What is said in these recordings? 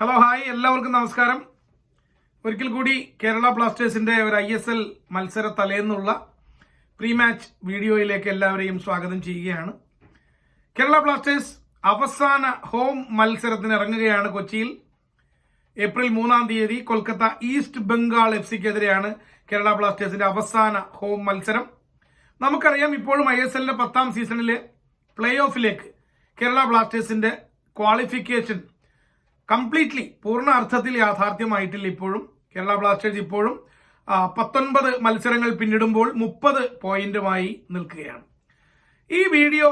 Hello hi എല്ലാവർക്കും നമസ്കാരം. ഒരിക്കൽ കൂടി കേരള ബ്ലാസ്റ്റേഴ്സിന്റെ ഒരു ഐ എസ് എൽ മത്സര തലേന്നുള്ള പ്രീ മാച്ച് വീഡിയോയിലേക്ക് എല്ലാവരെയും സ്വാഗതം ചെയ്യുകയാണ്. കേരള ബ്ലാസ്റ്റേഴ്സ് അവസാന ഹോം മത്സരത്തിന് ഇറങ്ങുകയാണ് കൊച്ചിയിൽ. ഏപ്രിൽ മൂന്നാം തീയതി കൊൽക്കത്ത ഈസ്റ്റ് ബംഗാൾ എഫ് സിക്കെതിരെയാണ് കേരള ബ്ലാസ്റ്റേഴ്സിന്റെ അവസാന ഹോം മത്സരം. നമുക്കറിയാം ഇപ്പോഴും ഐ എസ് എല്ലിന്റെ പത്താം സീസണിലെ പ്ലേ ഓഫിലേക്ക് കേരള ബ്ലാസ്റ്റേഴ്സിന്റെ ക്വാളിഫിക്കേഷൻ കംപ്ലീറ്റ്ലി പൂർണ അർത്ഥത്തിൽ യാഥാർത്ഥ്യമായിട്ടില്ല ഇപ്പോഴും. കേരള ബ്ലാസ്റ്റേഴ്സ് ഇപ്പോഴും പത്തൊൻപത് മത്സരങ്ങൾ പിന്നിടുമ്പോൾ മുപ്പത് പോയിന്റുമായി നിൽക്കുകയാണ്. ഈ വീഡിയോ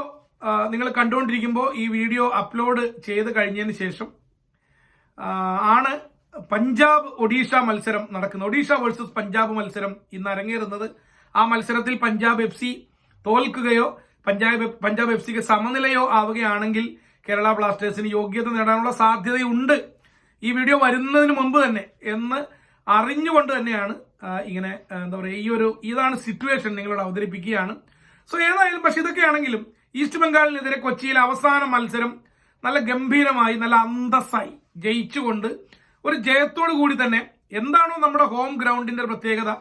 നിങ്ങൾ കണ്ടുകൊണ്ടിരിക്കുമ്പോൾ ഈ വീഡിയോ അപ്ലോഡ് ചെയ്ത് കഴിഞ്ഞതിന് ശേഷം ആണ് പഞ്ചാബ് ഒഡീഷ മത്സരം നടക്കുന്നത്. ഒഡീഷ വേഴ്സസ് പഞ്ചാബ് മത്സരം ഇന്ന് അരങ്ങേറുന്നത്. ആ മത്സരത്തിൽ പഞ്ചാബ് എഫ് സി തോൽക്കുകയോ പഞ്ചാബ് പഞ്ചാബ് എഫ് സിക്ക് സമനിലയോ ആവുകയാണെങ്കിൽ കേരള ബ്ലാസ്റ്റേഴ്സിന് യോഗ്യത നേടാനുള്ള സാധ്യതയുണ്ട്. ഈ വീഡിയോ വരുന്നതിന് മുമ്പ് തന്നെ എന്ന് അറിഞ്ഞുകൊണ്ട് തന്നെയാണ് ഇങ്ങനെ എന്താ പറയുക ഈ ഒരു ഇതാണ് സിറ്റുവേഷൻ നിങ്ങളോട് അവതരിപ്പിക്കുകയാണ്. സോ ഏതായാലും പക്ഷെ ഇതൊക്കെയാണെങ്കിലും ഈസ്റ്റ് ബംഗാളിനെതിരെ കൊച്ചിയിൽ അവസാന മത്സരം നല്ല ഗംഭീരമായി നല്ല അന്തസ്സായി ജയിച്ചുകൊണ്ട് ഒരു ജയത്തോടു കൂടി തന്നെ എന്താണോ നമ്മുടെ ഹോം ഗ്രൗണ്ടിന്റെ പ്രത്യേകത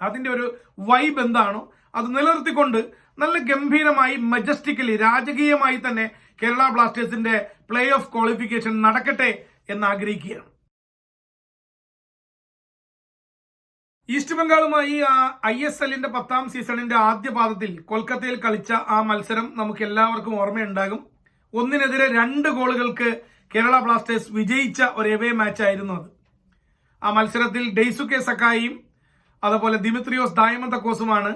അതിന്റെ ഒരു വൈബ് എന്താണോ അത് നിലനിർത്തിക്കൊണ്ട് നല്ല ഗംഭീരമായി മജസ്റ്റിക്കലി രാജകീയമായി തന്നെ കേരള ബ്ലാസ്റ്റേഴ്സിന്റെ പ്ലേ ഓഫ് ക്വാളിഫിക്കേഷൻ നടക്കട്ടെ എന്ന് ആഗ്രഹിക്കുകയാണ് ഈസ്റ്റ് ബംഗാളുമായി ഐ എസ് എല്ലിന്റെ പത്താം സീസണിന്റെ ആദ്യ പാദത്തിൽ കൊൽക്കത്തയിൽ കളിച്ച ആ മത്സരം നമുക്ക് എല്ലാവർക്കും ഓർമ്മയുണ്ടാകും. ഒന്നിനെതിരെ രണ്ട് ഗോളുകൾക്ക് കേരള ബ്ലാസ്റ്റേഴ്സ് വിജയിച്ച ഒരു എവേ മാച്ച് ആയിരുന്നു അത്. ആ മത്സരത്തിൽ ഡെയ്സുക്കെ സക്കായിയും അതുപോലെ ദിമിത്രിയോസ് ഡയമന്തക്കോസുമാണ്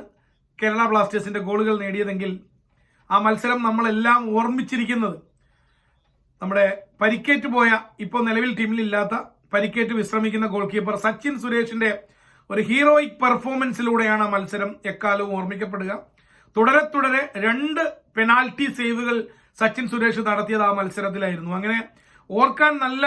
കേരള ബ്ലാസ്റ്റേഴ്സിന്റെ ഗോളുകൾ നേടിയതെങ്കിൽ ആ മത്സരം നമ്മളെല്ലാം ഓർമ്മിച്ചിരിക്കുന്നത്. നമ്മുടെ പരിക്കേറ്റ് പോയ ഇപ്പോൾ നിലവിൽ ടീമിലില്ലാത്ത പരിക്കേറ്റ് വിശ്രമിക്കുന്ന ഗോൾ കീപ്പർ സച്ചിൻ സുരേഷിന്റെ ഒരു ഹീറോയിക് പെർഫോമൻസിലൂടെയാണ് ആ മത്സരം എക്കാലവും ഓർമ്മിക്കപ്പെടുക. തുടരെ തുടരെ രണ്ട് പെനാൽറ്റി സേവുകൾ സച്ചിൻ സുരേഷ് നടത്തിയത് ആ മത്സരത്തിലായിരുന്നു. അങ്ങനെ ഓർക്കാൻ നല്ല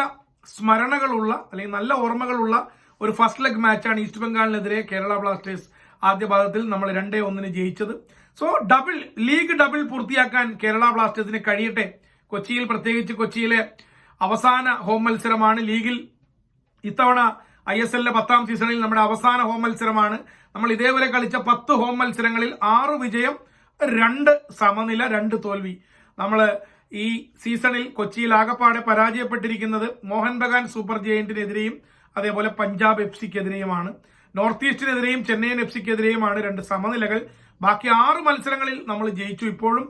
സ്മരണകളുള്ള അല്ലെങ്കിൽ നല്ല ഓർമ്മകളുള്ള ഒരു ഫസ്റ്റ് ലെഗ് മാച്ചാണ് ഈസ്റ്റ് ബംഗാളിനെതിരെ കേരള ബ്ലാസ്റ്റേഴ്സ് ആദ്യ ഭാഗത്തിൽ നമ്മൾ രണ്ടേ ഒന്നിന് ജയിച്ചത്. സോ ഡബിൾ ലീഗ് ഡബിൾ പൂർത്തിയാക്കാൻ കേരള ബ്ലാസ്റ്റേഴ്സിന് കഴിയട്ടെ. കൊച്ചിയിൽ പ്രത്യേകിച്ച് കൊച്ചിയിലെ അവസാന ഹോം മത്സരമാണ് ലീഗിൽ ഇത്തവണ ഐ എസ് എല്ലിന്റെ പത്താം സീസണിൽ നമ്മുടെ അവസാന ഹോം മത്സരമാണ്. നമ്മൾ ഇതേവരെ കളിച്ച പത്ത് ഹോം മത്സരങ്ങളിൽ ആറ് വിജയം രണ്ട് സമനില രണ്ട് തോൽവി. നമ്മൾ ഈ സീസണിൽ കൊച്ചിയിൽ ആകപ്പാടെ പരാജയപ്പെട്ടിരിക്കുന്നത് മോഹൻ ബഗാൻ സൂപ്പർ ജയന്റിനെതിരെയും അതേപോലെ പഞ്ചാബ് എഫ് സിക്കെതിരെയുമാണ് നോർത്ത് ഈസ്റ്റിനെതിരെയും ചെന്നൈയിൻ എഫ് സിക്കെതിരെയുമാണ് രണ്ട് സമനിലകൾ. ബാക്കി ആറ് മത്സരങ്ങളിൽ നമ്മൾ ജയിച്ചു. ഇപ്പോഴും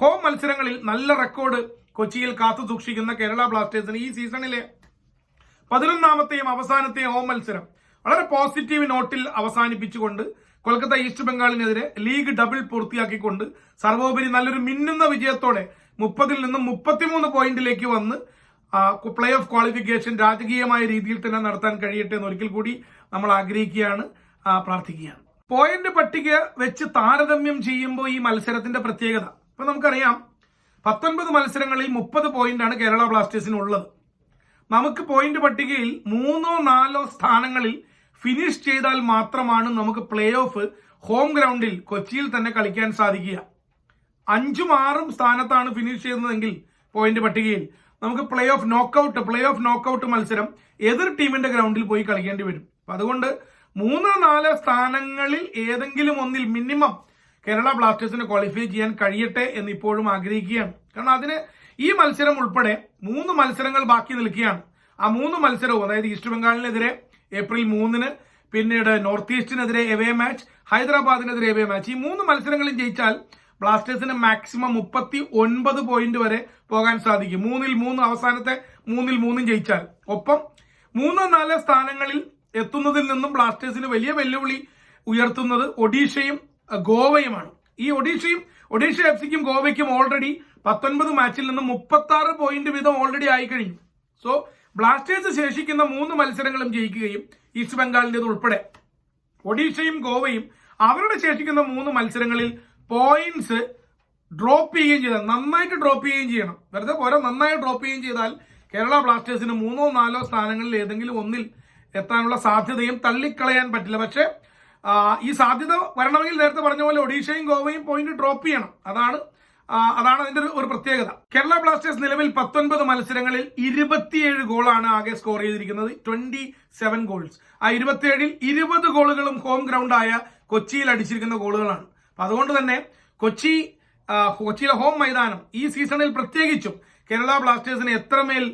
ഹോം മത്സരങ്ങളിൽ നല്ല റെക്കോർഡ് കൊച്ചിയിൽ കാത്തു സൂക്ഷിക്കുന്ന കേരള ബ്ലാസ്റ്റേഴ്സിന് ഈ സീസണിലെ പതിനൊന്നാമത്തെയും അവസാനത്തെയും ഹോം മത്സരം വളരെ പോസിറ്റീവ് നോട്ടിൽ അവസാനിപ്പിച്ചുകൊണ്ട് കൊൽക്കത്ത ഈസ്റ്റ് ബംഗാളിനെതിരെ ലീഗ് ഡബിൾ പൂർത്തിയാക്കിക്കൊണ്ട് സർവോപരി നല്ലൊരു മിന്നുന്ന വിജയത്തോടെ മുപ്പതിൽ നിന്നും മുപ്പത്തിമൂന്ന് പോയിന്റിലേക്ക് വന്ന് പ്ലേ ഓഫ് ക്വാളിഫിക്കേഷൻ രാജകീയമായ രീതിയിൽ തന്നെ നടത്താൻ കഴിയട്ടെ എന്ന് ഒരിക്കൽ കൂടി നമ്മൾ ആഗ്രഹിക്കുകയാണ് പ്രാർത്ഥിക്കുകയാണ്. പോയിന്റ് പട്ടിക വെച്ച് താരതമ്യം ചെയ്യുമ്പോൾ ഈ മത്സരത്തിന്റെ പ്രത്യേകത. ഇപ്പൊ നമുക്കറിയാം പത്തൊൻപത് മത്സരങ്ങളിൽ മുപ്പത് ആണ് കേരള ബ്ലാസ്റ്റേഴ്സിനുള്ളത് നമുക്ക് പോയിന്റ് പട്ടികയിൽ മൂന്നോ നാലോ സ്ഥാനങ്ങളിൽ ഫിനിഷ് ചെയ്താൽ മാത്രമാണ് നമുക്ക് പ്ലേ ഓഫ് ഹോം ഗ്രൗണ്ടിൽ കൊച്ചിയിൽ തന്നെ കളിക്കാൻ സാധിക്കുക. അഞ്ചും ആറും സ്ഥാനത്താണ് ഫിനിഷ് ചെയ്യുന്നതെങ്കിൽ പോയിന്റ് പട്ടികയിൽ. നമുക്ക് play off knockout play off knockout മത്സരം എതിർ ടീമിന്റെ ഗ്രൗണ്ടിൽ പോയി കളിക്കേണ്ടി വരും. അപ്പൊ അതുകൊണ്ട് മൂന്നോ നാലോ സ്ഥാനങ്ങളിൽ ഏതെങ്കിലും ഒന്നിൽ മിനിമം കേരള ബ്ലാസ്റ്റേഴ്സിന് ക്വാളിഫൈ ചെയ്യാൻ കഴിയട്ടെ എന്ന് ഇപ്പോഴും ആഗ്രഹിക്കുകയാണ്. കാരണം അതിന് ഈ മത്സരം ഉൾപ്പെടെ മൂന്ന് മത്സരങ്ങൾ ബാക്കി നിൽക്കുകയാണ്. ആ മൂന്ന് മത്സരവും അതായത് ഈസ്റ്റ് ബംഗാളിനെതിരെ ഏപ്രിൽ മൂന്നിന് പിന്നീട് നോർത്ത് ഈസ്റ്റിനെതിരെ എവേ മാച്ച് ഹൈദരാബാദിനെതിരെ എവേ മാച്ച് ഈ മൂന്ന് മത്സരങ്ങളും ജയിച്ചാൽ ബ്ലാസ്റ്റേഴ്സിന് മാക്സിമം മുപ്പത്തി ഒൻപത് പോയിന്റ് വരെ പോകാൻ സാധിക്കും. മൂന്നിൽ മൂന്ന് അവസാനത്തെ മൂന്നിൽ മൂന്നും ജയിച്ചാൽ. ഒപ്പം മൂന്നോ നാലോ സ്ഥാനങ്ങളിൽ എത്തുന്നതിൽ നിന്നും ബ്ലാസ്റ്റേഴ്സിന് വലിയ വെല്ലുവിളി ഉയർത്തുന്നത് ഒഡീഷയും ഗോവയുമാണ്. ഈ ഒഡീഷയും ഒഡീഷ എഫ് സിക്കും ഗോവയ്ക്കും ഓൾറെഡി പത്തൊൻപത് മാച്ചിൽ നിന്നും മുപ്പത്തി ആറ് പോയിന്റ് വീതം ഓൾറെഡി ആയി കഴിഞ്ഞു. സോ ബ്ലാസ്റ്റേഴ്സ് ശേഷിക്കുന്ന മൂന്ന് മത്സരങ്ങളും ജയിക്കുകയും ഈസ്റ്റ് ബംഗാളിന്റെത് ഉൾപ്പെടെ ഒഡീഷയും ഗോവയും അവരുടെ ശേഷിക്കുന്ന മൂന്ന് മത്സരങ്ങളിൽ പോയിന്റ്സ് ഡ്രോപ്പ് ചെയ്യുകയും ചെയ്താൽ നന്നായിട്ട് ഡ്രോപ്പ് ചെയ്യുകയും ചെയ്യണം. വെറുതെ പോരാ നന്നായി ഡ്രോപ്പ് ചെയ്യുകയും ചെയ്താൽ കേരള ബ്ലാസ്റ്റേഴ്സിന് മൂന്നോ നാലോ സ്ഥാനങ്ങളിൽ ഏതെങ്കിലും ഒന്നിൽ എത്താനുള്ള സാധ്യതയും തള്ളിക്കളയാൻ പറ്റില്ല. പക്ഷേ ഈ സാധ്യത വരണമെങ്കിൽ നേരത്തെ പറഞ്ഞ പോലെ ഒഡീഷയും ഗോവയും പോയിന്റ് ഡ്രോപ്പ് ചെയ്യണം. അതാണ് അതാണ് അതിന്റെ ഒരു- പ്രത്യേകത. കേരള ബ്ലാസ്റ്റേഴ്സ് നിലവിൽ പത്തൊൻപത് മത്സരങ്ങളിൽ ഇരുപത്തിയേഴ് ഗോളാണ് ആകെ സ്കോർ ചെയ്തിരിക്കുന്നത്. ട്വന്റി സെവൻ ഗോൾസ് ആ ഇരുപത്തിയേഴിൽ ഇരുപത് ഗോളുകളും ഹോം ഗ്രൗണ്ടായ കൊച്ചിയിൽ അടിച്ചിരിക്കുന്ന ഗോളുകളാണ്. അതുകൊണ്ട് തന്നെ കൊച്ചി കൊച്ചിയിലെ ഹോം മൈതാനം ഈ സീസണിൽ പ്രത്യേകിച്ചും കേരള ബ്ലാസ്റ്റേഴ്സിന് എത്രമേൽ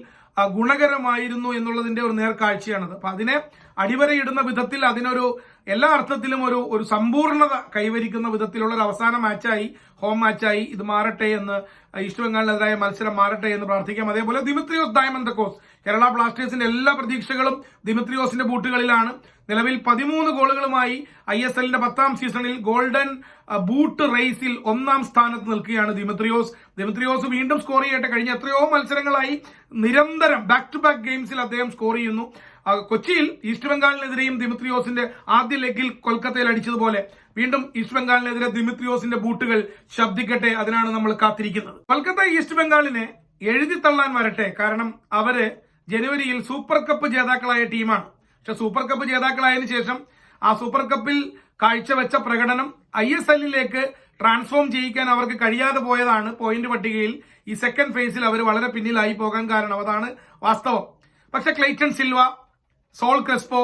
ഗുണകരമായിരുന്നു എന്നുള്ളതിന്റെ ഒരു നേർക്കാഴ്ചയാണത്. അപ്പൊ അതിനെ അടിവരയിടുന്ന വിധത്തിൽ അതിനൊരു എല്ലാ അർത്ഥത്തിലും ഒരു ഒരു സമ്പൂർണത കൈവരിക്കുന്ന വിധത്തിലുള്ള ഒരു അവസാന മാച്ചായി ഹോം മാച്ചായി ഇത് മാറട്ടെ എന്ന് ഈസ്റ്റ് ബംഗാളിനെതിരായ മത്സരം മാറട്ടെ എന്ന് പ്രാർത്ഥിക്കാം. അതേപോലെ ദിമിത്രിയോസ് ഡയമണ്ടക്കോസ് കേരള ബ്ലാസ്റ്റേഴ്സിന്റെ എല്ലാ പ്രതീക്ഷകളും ദിമിത്രിയോസിന്റെ ബൂട്ടുകളിലാണ്. നിലവിൽ പതിമൂന്ന് ഗോളുകളുമായി ഐ എസ് എല്ലിന്റെ പത്താം സീസണിൽ ഗോൾഡൻ ബൂട്ട് റേസിൽ ഒന്നാം സ്ഥാനത്ത് നിൽക്കുകയാണ് ദിമിത്രിയോസ്. ദിമിത്രിയോസ് വീണ്ടും സ്കോർ ചെയ്യട്ടെ. കഴിഞ്ഞ എത്രയോ മത്സരങ്ങളായി നിരന്തരം ബാക്ക് ടു ബാക്ക് ഗെയിംസിൽ അദ്ദേഹം സ്കോർ ചെയ്യുന്നു. കൊച്ചിയിൽ ഈസ്റ്റ് ബംഗാളിനെതിരെയും ദിമിത്രിയോസിന്റെ ആദ്യ ലെഗിൽ കൊൽക്കത്തയിൽ അടിച്ചതുപോലെ വീണ്ടും ഈസ്റ്റ് ബംഗാളിനെതിരെ ദിമിത്രിയോസിന്റെ ബൂട്ടുകൾ ശബ്ദിക്കട്ടെ അതിനാണ് നമ്മൾ കാത്തിരിക്കുന്നത്. കൊൽക്കത്ത ഈസ്റ്റ് ബംഗാളിനെ എഴുതി തള്ളാൻ വരട്ടെ കാരണം അവർ ജനുവരിയിൽ സൂപ്പർ കപ്പ് ജേതാക്കളായ ടീമാണ്. പക്ഷെ സൂപ്പർ കപ്പ് ജേതാക്കളായതിനു ശേഷം ആ സൂപ്പർ കപ്പിൽ കാഴ്ചവെച്ച പ്രകടനം ഐ എസ് എല്ലിലേക്ക് ട്രാൻസ്ഫോം ചെയ്യിക്കാൻ അവർക്ക് കഴിയാതെ പോയതാണ് പോയിന്റ് പട്ടികയിൽ ഈ സെക്കൻഡ് ഫേസിൽ അവർ വളരെ പിന്നിലായി പോകാൻ കാരണം അതാണ് വാസ്തവം. പക്ഷെ Cleiton Silva Sol Crespo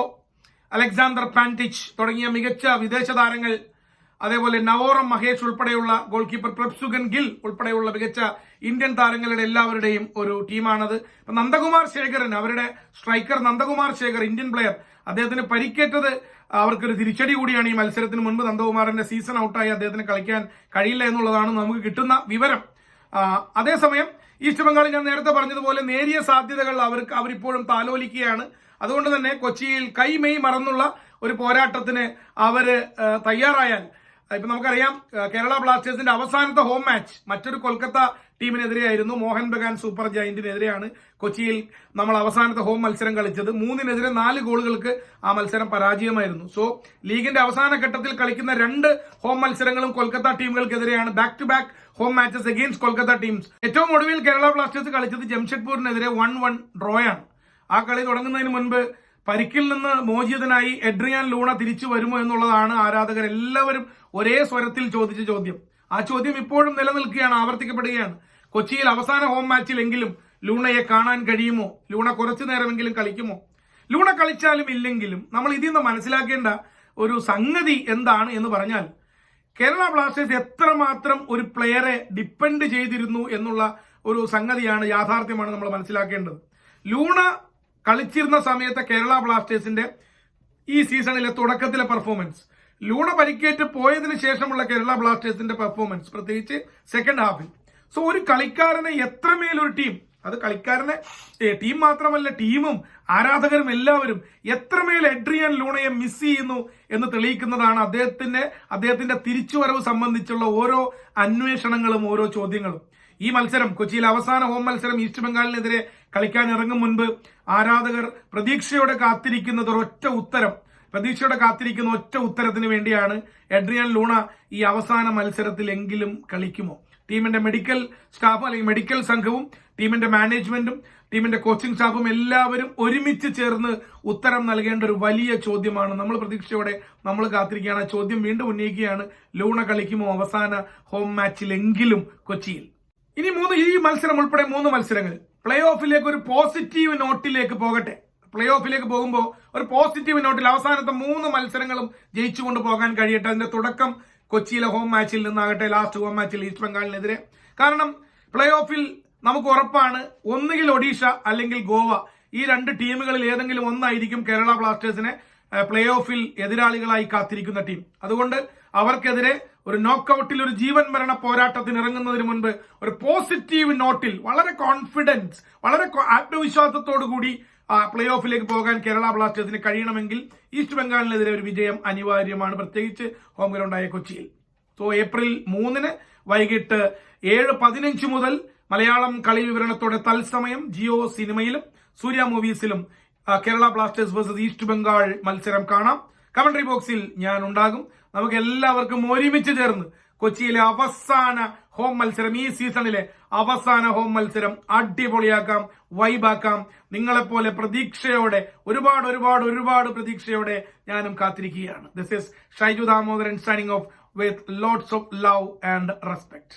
Alexander Pantic തുടങ്ങിയ മികച്ച വിദേശ താരങ്ങൾ അതേപോലെ നവോറം മഹേഷ് ഉൾപ്പെടെയുള്ള ഗോൾ കീപ്പർ പ്രപ്സുഗൻ ഗിൽ ഉൾപ്പെടെയുള്ള മികച്ച ഇന്ത്യൻ താരങ്ങളുടെ എല്ലാവരുടെയും ഒരു ടീമാണത്. ഇപ്പൊ നന്ദകുമാർ ശേഖരൻ അവരുടെ striker Nandakumar Sekhar Indian player. അദ്ദേഹത്തിന് പരിക്കേറ്റത് അവർക്കൊരു തിരിച്ചടി കൂടിയാണ് ഈ മത്സരത്തിന് മുൻപ് നന്ദകുമാറിന്റെ സീസൺ ഔട്ടായി അദ്ദേഹത്തിന് കളിക്കാൻ കഴിയില്ല എന്നുള്ളതാണ് നമുക്ക് കിട്ടുന്ന വിവരം. അതേസമയം ഈസ്റ്റ് ബംഗാളിൽ ഞാൻ നേരത്തെ പറഞ്ഞതുപോലെ നേരിയ സാധ്യതകൾ അവർക്ക് അവരിപ്പോഴും താലോലിക്കുകയാണ്. അതുകൊണ്ട് തന്നെ കൊച്ചിയിൽ കൈമെയ് മറന്നുള്ള ഒരു പോരാട്ടത്തിന് അവർ തയ്യാറായാൽ ഇപ്പൊ നമുക്കറിയാം കേരള ബ്ലാസ്റ്റേഴ്സിന്റെ അവസാനത്തെ ഹോം മാച്ച് മറ്റൊരു കൊൽക്കത്ത ടീമിനെതിരെയായിരുന്നു. മോഹൻ ബഗാൻ സൂപ്പർ ജയന്റിനെതിരെയാണ് കൊച്ചിയിൽ നമ്മൾ അവസാനത്തെ ഹോം മത്സരം കളിച്ചത്. മൂന്നിനെതിരെ നാല് ഗോളുകൾക്ക് ആ മത്സരം പരാജയമായിരുന്നു. സോ ലീഗിന്റെ അവസാന ഘട്ടത്തിൽ കളിക്കുന്ന രണ്ട് ഹോം മത്സരങ്ങളും Kolkata ടീമുകൾക്കെതിരെയാണ്. Back to back home matches against Kolkata teams ഏറ്റവും ഒടുവിൽ കേരള ബ്ലാസ്റ്റേഴ്സ് കളിച്ചത് ജംഷഡ്പൂരിനെതിരെ വൺ വൺ ഡ്രോയാണ് ആ കളി തുടങ്ങുന്നതിന് മുൻപ് പരിക്കിൽ നിന്ന് മോചിതനായി എഡ്രിയാൻ ലൂണ തിരിച്ചു വരുമോ എന്നുള്ളതാണ് ആരാധകർ എല്ലാവരും ഒരേ സ്വരത്തിൽ ചോദിച്ച ചോദ്യം. ആ ചോദ്യം ഇപ്പോഴും നിലനിൽക്കുകയാണ് ആവർത്തിക്കപ്പെടുകയാണ്. കൊച്ചിയിൽ അവസാന ഹോം മാച്ചിലെങ്കിലും ലൂണയെ കാണാൻ കഴിയുമോ? ലൂണ കുറച്ചു നേരമെങ്കിലും കളിക്കുമോ? ലൂണ കളിച്ചാലും ഇല്ലെങ്കിലും നമ്മൾ ഇതിൽ നിന്ന് മനസ്സിലാക്കേണ്ട ഒരു സംഗതി എന്താണ് എന്ന് പറഞ്ഞാൽ കേരള ബ്ലാസ്റ്റേഴ്സ് എത്രമാത്രം ഒരു പ്ലെയറെ ഡിപ്പെൻഡ് ചെയ്തിരുന്നു എന്നുള്ള ഒരു സംഗതിയാണ് യാഥാർത്ഥ്യമാണ് നമ്മൾ മനസ്സിലാക്കേണ്ടത്. ലൂണ കളിച്ചിരുന്ന സമയത്തെ കേരള ബ്ലാസ്റ്റേഴ്സിന്റെ ഈ സീസണിലെ തുടക്കത്തിലെ പെർഫോമൻസ് ലൂണ പരിക്കേറ്റ് പോയതിനു ശേഷമുള്ള കേരള ബ്ലാസ്റ്റേഴ്സിന്റെ പെർഫോമൻസ് പ്രത്യേകിച്ച് സെക്കൻഡ് ഹാഫിൽ സോ ഒരു കളിക്കാരനെ എത്രമേൽ ഒരു ടീം അത് കളിക്കാരനെ ടീം മാത്രമല്ല ടീമും ആരാധകരും എല്ലാവരും എത്രമേൽ എഡ്രിയൻ ലൂണയെ മിസ് ചെയ്യുന്നു എന്ന് തെളിയിക്കുന്നതാണ് അദ്ദേഹത്തിന്റെ അദ്ദേഹത്തിന്റെ തിരിച്ചുവരവ് സംബന്ധിച്ചുള്ള ഓരോ അന്വേഷണങ്ങളും ഓരോ ചോദ്യങ്ങളും. ഈ മത്സരം കൊച്ചിയിൽ അവസാന ഹോം മത്സരം ഈസ്റ്റ് ബംഗാളിനെതിരെ കളിക്കാൻ ഇറങ്ങും മുൻപ് ആരാധകർ പ്രതീക്ഷയോടെ കാത്തിരിക്കുന്നത് ഒരൊറ്റ ഉത്തരം പ്രതീക്ഷയോടെ കാത്തിരിക്കുന്ന ഒറ്റ ഉത്തരത്തിന് വേണ്ടിയാണ് എഡ്രിയൻ ലൂണ ഈ അവസാന മത്സരത്തിൽ എങ്കിലും കളിക്കുമോ? ടീമിന്റെ മെഡിക്കൽ സ്റ്റാഫ് അല്ലെങ്കിൽ മെഡിക്കൽ സംഘവും ടീമിന്റെ മാനേജ്മെന്റും ടീമിന്റെ കോച്ചിംഗ് സ്റ്റാഫും എല്ലാവരും ഒരുമിച്ച് ചേർന്ന് ഉത്തരം നൽകേണ്ട ഒരു വലിയ ചോദ്യമാണ്. നമ്മൾ പ്രതീക്ഷയോടെ നമ്മൾ കാത്തിരിക്കുകയാണ്. ചോദ്യം വീണ്ടും ഉന്നയിക്കുകയാണ്. ലൂണ കളിക്കുമോ അവസാന ഹോം മാച്ചിലെങ്കിലും കൊച്ചിയിൽ? ഇനി മൂന്ന് ഈ മത്സരം ഉൾപ്പെടെ മൂന്ന് മത്സരങ്ങൾ. പ്ലേ ഓഫിലേക്ക് ഒരു പോസിറ്റീവ് നോട്ടിലേക്ക് പോകട്ടെ. പ്ലേ ഓഫിലേക്ക് പോകുമ്പോൾ ഒരു പോസിറ്റീവ് നോട്ടിൽ അവസാനത്തെ മൂന്ന് മത്സരങ്ങളും ജയിച്ചുകൊണ്ട് പോകാൻ കഴിയട്ടെ. അതിന്റെ തുടക്കം കൊച്ചിയിലെ ഹോം മാച്ചിൽ നിന്നാകട്ടെ ലാസ്റ്റ് ഹോം മാച്ചിൽ ഈസ്റ്റ് ബംഗാളിനെതിരെ. കാരണം പ്ലേ ഓഫിൽ നമുക്ക് ഉറപ്പാണ് ഒന്നുകിൽ ഒഡീഷ അല്ലെങ്കിൽ ഗോവ. ഈ രണ്ട് ടീമുകളിൽ ഏതെങ്കിലും ഒന്നായിരിക്കും കേരള ബ്ലാസ്റ്റേഴ്സിനെ പ്ലേ ഓഫിൽ എതിരാളികളായി കാത്തിരിക്കുന്ന ടീം അതുകൊണ്ട് അവർക്കെതിരെ ഒരു നോക്കൌട്ടിൽ ഒരു ജീവൻ മരണ പോരാട്ടത്തിന് ഇറങ്ങുന്നതിന് മുൻപ് ഒരു പോസിറ്റീവ് നോട്ടിൽ വളരെ കോൺഫിഡൻസ് വളരെ ആത്മവിശ്വാസത്തോടു കൂടി പ്ലേ ഓഫിലേക്ക് പോകാൻ കേരള ബ്ലാസ്റ്റേഴ്സിന് കഴിയണമെങ്കിൽ ഈസ്റ്റ് ബംഗാളിനെതിരെ ഒരു വിജയം അനിവാര്യമാണ്. പ്രത്യേകിച്ച് ഹോം ഗ്രൗണ്ടായ കൊച്ചിയിൽ. സോ ഏപ്രിൽ മൂന്നിന് വൈകിട്ട് ഏഴ് പതിനഞ്ച് മുതൽ മലയാളം കളി വിവരണത്തോടെ തത്സമയം ജിയോ സിനിമയിലും Surya മൂവീസിലും Kerala blasters versus east Bengal മത്സരം കാണാം. കമന്ററി ബോക്സിൽ ഞാൻ ഉണ്ടാകും നമുക്ക് എല്ലാവർക്കും ഒരുമിച്ച് ചേർന്ന് കൊച്ചിയിലെ അവസാന ഹോം മത്സരം ഈ സീസണിലെ അവസാന ഹോം മത്സരം അടിപൊളിയാക്കാം വൈബാക്കാം. നിങ്ങളെപ്പോലെ പ്രതീക്ഷയോടെ ഒരുപാട് ഒരുപാട് ഒരുപാട് പ്രതീക്ഷയോടെ ഞാനും കാത്തിരിക്കുകയാണ്. This is Shaiju Damodaran signing off with lots of love and respect